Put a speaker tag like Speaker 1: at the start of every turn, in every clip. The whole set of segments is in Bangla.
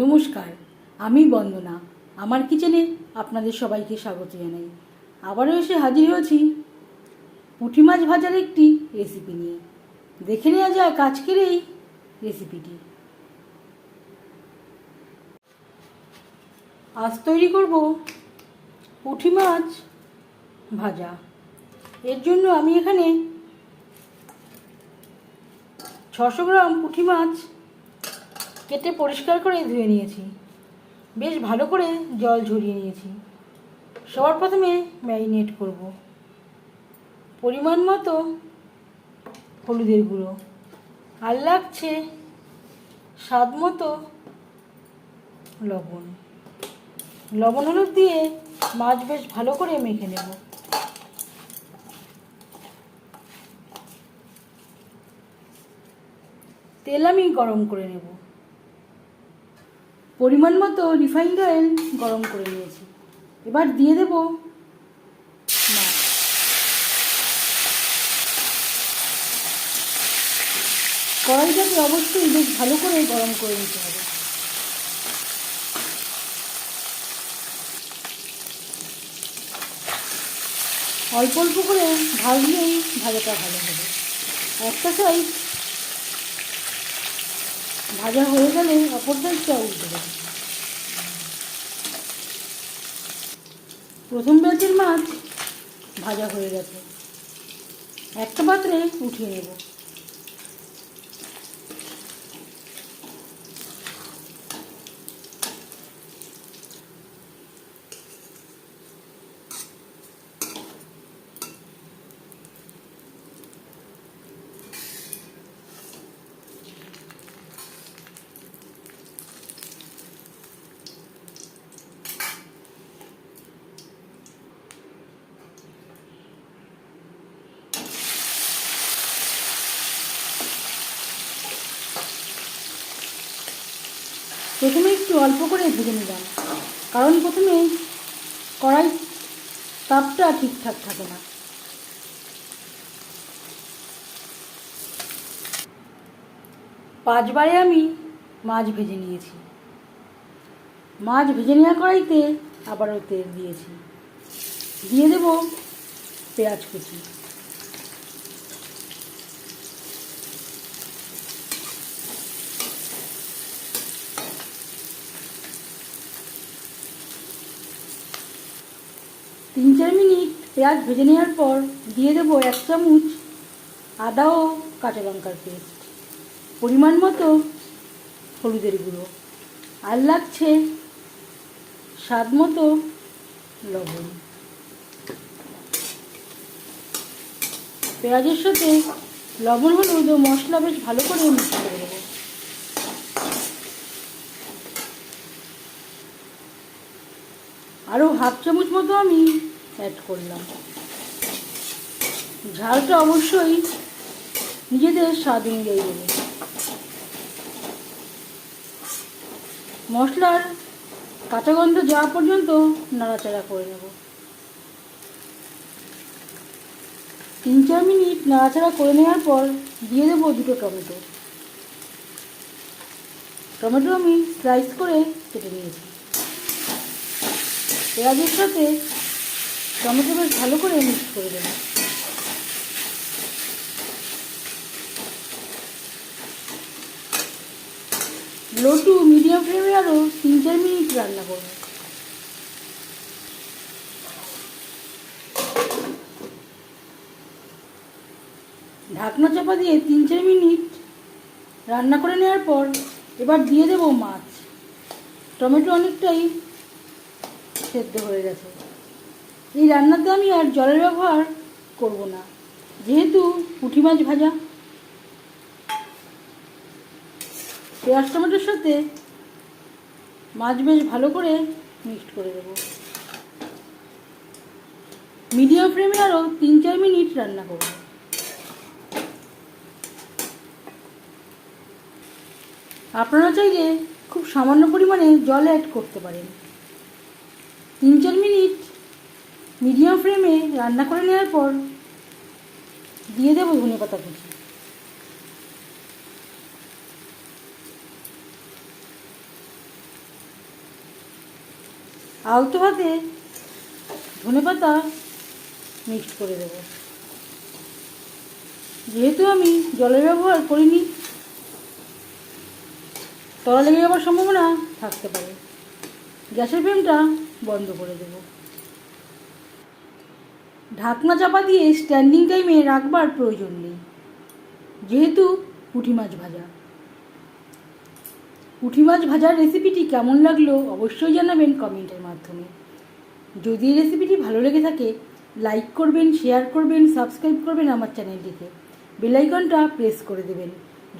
Speaker 1: নমস্কার, আমি বন্দনা। আমার কিচেনে আপনাদের সবাইকে স্বাগত জানাই। আবারও এসে হাজির হয়েছি পুঁটি মাছ ভাজার একটি রেসিপি নিয়ে। দেখে নেওয়া যাক আজকের এই রেসিপিটি আজ তৈরি করব পুঁটি মাছ ভাজা। এর জন্য আমি এখানে ছশো গ্রাম পুঁটি মাছ কেটে পরিষ্কার করে ধুয়ে নিয়েছি। বেশ ভালো করে জল ঝরিয়ে নিয়েছি। সবার প্রথমে ম্যারিনেট করব। পরিমাণ মতো হলুদের গুঁড়ো। আর লাগছে স্বাদ মতো লবণ। লবণ হলুদ দিয়ে মাছ বেশ ভালো করে মেখে নেব। তেল আমি গরম করে নেব। পরিমাণ মতো রিফাইন্ড অয়েল গরম করে নিয়েছি। এবার দিয়ে দেব কড়াইটাকে অবশ্যই বেশ ভালো করে গরম করে নিতে হবে। অল্প অল্প করে ভাজলেই ভাজাটা ভালো হবে। একটা সাইড ভাজা হয়ে গেলে অপর চাল দেবে। প্রথম ব্যাচের মাছ ভাজা হয়ে গেছে। একটা পাত্রে উঠিয়ে নেব। প্রথমে একটু অল্প করে ভেজে নিলাম। কারণ প্রথমে কড়াই তাপটা ঠিকঠাক থাকে না। পাঁচবারে আমি মাছ ভেজে নিয়েছি। মাছ ভেজে নেওয়া কড়াইতে আবারও তেল দিয়েছি। দিয়ে দেব পেঁয়াজ কুচি। তিন চার মিনিট পেঁয়াজ ভেজে নেওয়ার পর দিয়ে দেবো এক চামচ আদা ও কাঁচা লঙ্কার পেস্ট। পরিমাণ মতো হলুদের গুঁড়ো। আর লাগছে স্বাদ মতো লবণ। পেঁয়াজের সাথে লবণ, হলুদ ও মশলা বেশ ভালো করে করে দেবো আরও হাফ চামচ মতো আমি অ্যাড করলাম। ঝালটা অবশ্যই নিজেদের স্বাদ অনুযায়ী দেবে মশলার কাঁচা গন্ধ যাওয়া পর্যন্ত নাড়াচাড়া করে নেব। তিন চার মিনিট নাড়াচাড়া করে নেওয়ার পর দিয়ে দেবো দুটো টমেটো। টমেটো আমি স্লাইস করে কেটে নিয়েছি। পেঁয়াজের সাথে টমেটো বেশ ভালো করে মিক্স করে দেব। লো টু মিডিয়াম ফ্লেমে আরও তিন চার মিনিট রান্না করব। ঢাকনা চাপা দিয়ে তিন চার মিনিট রান্না করে নেওয়ার পর এবার দিয়ে দেবো মাছ। টমেটো অনেকটাই সেদ্ধ হয়ে গেছে। এই রান্নাতে আমি আর জলের ব্যবহার করব না, যেহেতু পুঁটি মাছ ভাজা। পেঁয়াজ টমেটোর সাথে মাছ বেশ ভালো করে মিক্সড করে দেব মিডিয়াম ফ্লেমে আরও তিন চার মিনিট রান্না করব। আপনারা চাইলে খুব সামান্য পরিমাণে জল অ্যাড করতে পারেন। তিন চার মিনিট মিডিয়াম ফ্লেমে রান্না করে নেওয়ার পর দিয়ে দেবো ধনে পাতা কুচি। আলতো হাতে ধনে পাতা মিক্সড করে দেব। যেহেতু আমি জলের ব্যবহার করিনি তলা লেগে যাওয়ার সম্ভাবনা থাকতে পারে। গ্যাসের ফ্লেমটা বন্ধ করে দেব। ঢাকনা চাপা দিয়ে স্ট্যান্ডিং টাইমে রাখবার প্রয়োজন নেই, যেহেতু পুঁটি মাছ ভাজা। পুঁটি মাছ ভাজার রেসিপিটি কেমন লাগল অবশ্যই জানাবেন কমেন্টের মাধ্যমে। যদি এই রেসিপিটি ভালো লেগে থাকে লাইক করবেন শেয়ার করবেন সাবস্ক্রাইব করবেন আমার চ্যানেলটিকে বেলাইকনটা প্রেস করে দেবেন।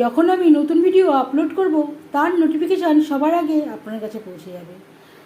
Speaker 1: যখন আমি নতুন ভিডিও আপলোড করব, তার নোটিফিকেশান সবার আগে আপনার কাছে পৌঁছে যাবে।